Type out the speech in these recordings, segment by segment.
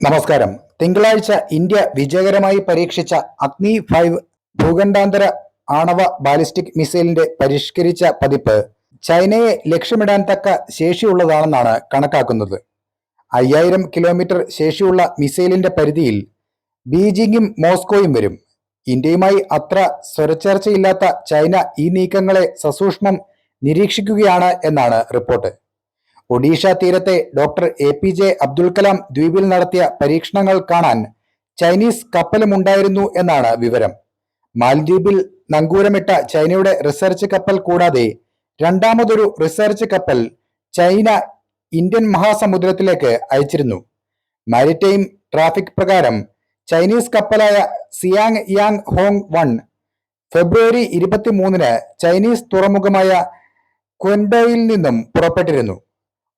നമസ്കാരം. തിങ്കളാഴ്ച ഇന്ത്യ വിജയകരമായി പരീക്ഷിച്ച അഗ്നി ഫൈവ് ഭൂഖണ്ഡാന്തര ആണവ ബാലിസ്റ്റിക് മിസൈലിന്റെ പരിഷ്കരിച്ച പതിപ്പ് ചൈനയെ ലക്ഷ്യമിടാൻ തക്ക ശേഷിയുള്ളതാണെന്നാണ് കണക്കാക്കുന്നത്. അയ്യായിരം കിലോമീറ്റർ ശേഷിയുള്ള മിസൈലിന്റെ പരിധിയിൽ ബീജിംഗും മോസ്കോയും വരും. ഇന്ത്യയുമായി അത്ര സ്വരച്ചേർച്ചയില്ലാത്ത ചൈന ഈ നീക്കങ്ങളെ സസൂക്ഷ്മം നിരീക്ഷിക്കുകയാണ് എന്നാണ് റിപ്പോർട്ട്. ഒഡീഷ തീരത്തെ doctor A P J Abdul Kalam ദ്വീപിൽ നടത്തിയ പരീക്ഷണങ്ങൾ കാണാൻ ചൈനീസ് കപ്പലുമുണ്ടായിരുന്നു എന്നാണ് വിവരം. മാലദ്വീപിൽ നങ്കൂരമിട്ട ചൈനയുടെ റിസർച്ച് കപ്പൽ കൂടാതെ രണ്ടാമതൊരു റിസർച്ച് കപ്പൽ ചൈന ഇന്ത്യൻ മഹാസമുദ്രത്തിലേക്ക് അയച്ചിരുന്നു. മാരിടൈം ട്രാഫിക് പ്രകാരം ചൈനീസ് കപ്പലായ സിയാങ് യാങ് ഹോങ് വൺ ഫെബ്രുവരി ഇരുപത്തിമൂന്നിന് ചൈനീസ് തുറമുഖമായ ക്വൻഡോയിൽ നിന്നും പുറപ്പെട്ടിരുന്നു.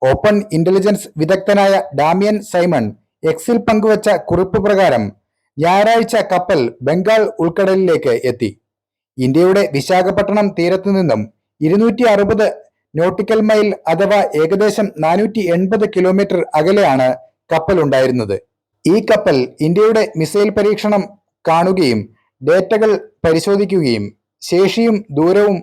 ഓപ്പൺ ഇന്റലിജൻസ് വിദഗ്ധനായ ഡാമിയൻ സൈമൺ എക്സിൽ പങ്കുവച്ച കുറിപ്പ് പ്രകാരം ഞായറാഴ്ച കപ്പൽ ബംഗാൾ ഉൾക്കടലിലേക്ക് എത്തി. ഇന്ത്യയുടെ വിശാഖപട്ടണം തീരത്തു നിന്നും ഇരുന്നൂറ്റി അറുപത് നോട്ടിക്കൽ മൈൽ അഥവാ ഏകദേശം നാനൂറ്റി എൺപത് കിലോമീറ്റർ അകലെയാണ് കപ്പൽ ഉണ്ടായിരുന്നത്. ഈ കപ്പൽ ഇന്ത്യയുടെ മിസൈൽ പരീക്ഷണം കാണുകയും ഡേറ്റകൾ പരിശോധിക്കുകയും ശേഷിയും ദൂരവും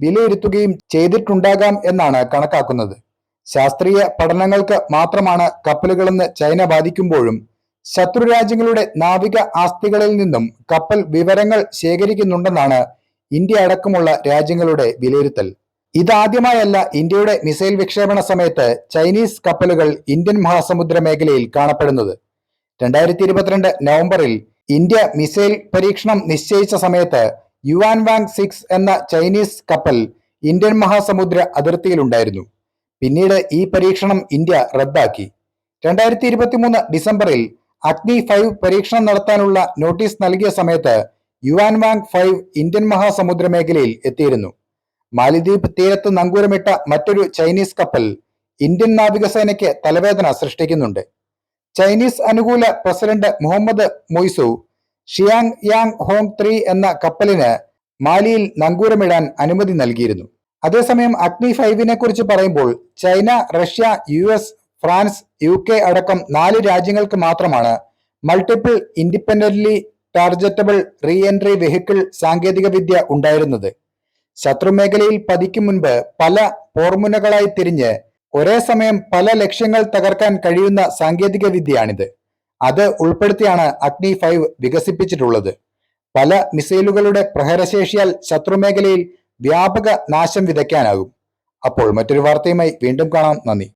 വിലയിരുത്തുകയും ചെയ്തിട്ടുണ്ടാകാം എന്നാണ് കണക്കാക്കുന്നത്. ശാസ്ത്രീയ പഠനങ്ങൾക്ക് മാത്രമാണ് കപ്പലുകളെന്ന് ചൈന ബാധിക്കുമ്പോഴും ശത്രു രാജ്യങ്ങളുടെ നാവിക ആസ്തികളിൽ നിന്നും കപ്പൽ വിവരങ്ങൾ ശേഖരിക്കുന്നുണ്ടെന്നാണ് ഇന്ത്യ അടക്കമുള്ള രാജ്യങ്ങളുടെ വിലയിരുത്തൽ. ഇതാദ്യമായല്ല ഇന്ത്യയുടെ മിസൈൽ വിക്ഷേപണ സമയത്ത് ചൈനീസ് കപ്പലുകൾ ഇന്ത്യൻ മഹാസമുദ്ര മേഖലയിൽ കാണപ്പെടുന്നത്. രണ്ടായിരത്തി ഇരുപത്തിരണ്ട് നവംബറിൽ ഇന്ത്യ മിസൈൽ പരീക്ഷണം നിശ്ചയിച്ച സമയത്ത് യുവാൻ വാങ് സിക്സ് എന്ന ചൈനീസ് കപ്പൽ ഇന്ത്യൻ മഹാസമുദ്ര അതിർത്തിയിലുണ്ടായിരുന്നു. പിന്നീട് ഈ പരീക്ഷണം ഇന്ത്യ റദ്ദാക്കി. രണ്ടായിരത്തി ഇരുപത്തിമൂന്ന് ഡിസംബറിൽ അഗ്നി ഫൈവ് പരീക്ഷണം നടത്താനുള്ള നോട്ടീസ് നൽകിയ സമയത്ത് യുവാൻ വാങ് ഫൈവ് ഇന്ത്യൻ മഹാസമുദ്ര മേഖലയിൽ എത്തിയിരുന്നു. മാലിദ്വീപ് തീരത്ത് നങ്കൂരമിട്ട മറ്റൊരു ചൈനീസ് കപ്പൽ ഇന്ത്യൻ നാവികസേനയ്ക്ക് തലവേദന സൃഷ്ടിക്കുന്നുണ്ട്. ചൈനീസ് അനുകൂല president Mohamed Muizzu Xiang Yang Hong three എന്ന കപ്പലിന് മാലിയിൽ നങ്കൂരമിടാൻ അനുമതി നൽകിയിരുന്നു. അതേസമയം അഗ്നി ഫൈവിനെ കുറിച്ച് പറയുമ്പോൾ China Russia U S France U K അടക്കം നാല് രാജ്യങ്ങൾക്ക് മാത്രമാണ് multiple independently targetable re entry vehicle സാങ്കേതിക വിദ്യ ഉണ്ടായിരുന്നത് ശത്രുമേഖലയിൽ പതിക്കും മുൻപ് പല പോർമുനകളായി തിരിഞ്ഞ് ഒരേ സമയം പല ലക്ഷ്യങ്ങൾ തകർക്കാൻ കഴിയുന്ന സാങ്കേതിക വിദ്യയാണിത് അത് ഉൾപ്പെടുത്തിയാണ് അഗ്നി ഫൈവ് വികസിപ്പിച്ചിട്ടുള്ളത്. പല മിസൈലുകളുടെ പ്രഹരശേഷിയാൽ ശത്രുമേഖലയിൽ വ്യാപക നാശം വിതയ്ക്കാനാകും. അപ്പോൾ മറ്റൊരു വാർത്തയുമായി വീണ്ടും കാണാം. നന്ദി.